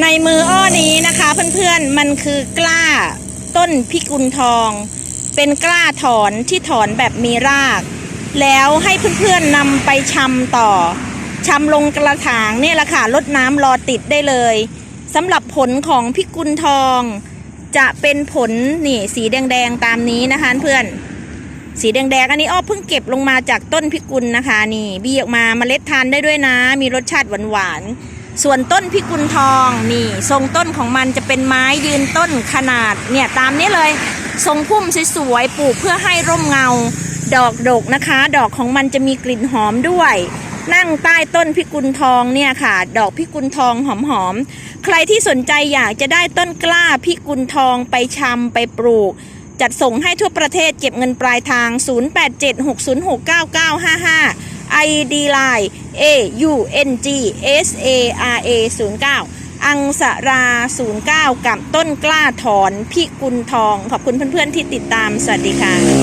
ในมืออ้อนี้นะคะเพื่อนๆมันคือกล้าต้นพิกุลทอง เป็นกล้าถอนที่ถอนแบบมีราก แล้วให้เพื่อนๆนำไปชำต่อชำลงกระถางเนี่ยแหละค่ะลดน้ำรอติดได้เลยสำหรับผลของพิกุลทอง จะเป็นผลนี่สีแดงๆตามนี้นะคะเพื่อน สีแดงๆอันนี้อ้อเพิ่งเก็บลงมาจากต้นพิกุลนะคะ นี่บีออกมาเมล็ดทานได้ด้วยนะ มีรสชาติหวานๆ ส่วนต้นพิกุลทองนี่ ทรงต้นของมันจะเป็นไม้ยืนต้นขนาดเนี่ยตามนี้เลย ทรงพุ่มสวยๆปลูกเพื่อให้ร่มเงา ดอกดกนะคะ ดอกของมันจะมีกลิ่นหอมด้วย นั่งใต้ต้นพิกุลทองเนี่ยค่ะ ดอกพิกุลทองหอมๆใครที่สนใจอยากจะได้ต้นกล้าพิกุลทองไปชำไปปลูก จัดส่งให้ทั่วประเทศเก็บเงินปลายทาง 0876069955 ID Line A U N G S A R A 09อังสรา 09 กับต้นกล้าถอนพิกุลทอง ขอบคุณเพื่อนๆที่ติดตาม สวัสดีค่ะ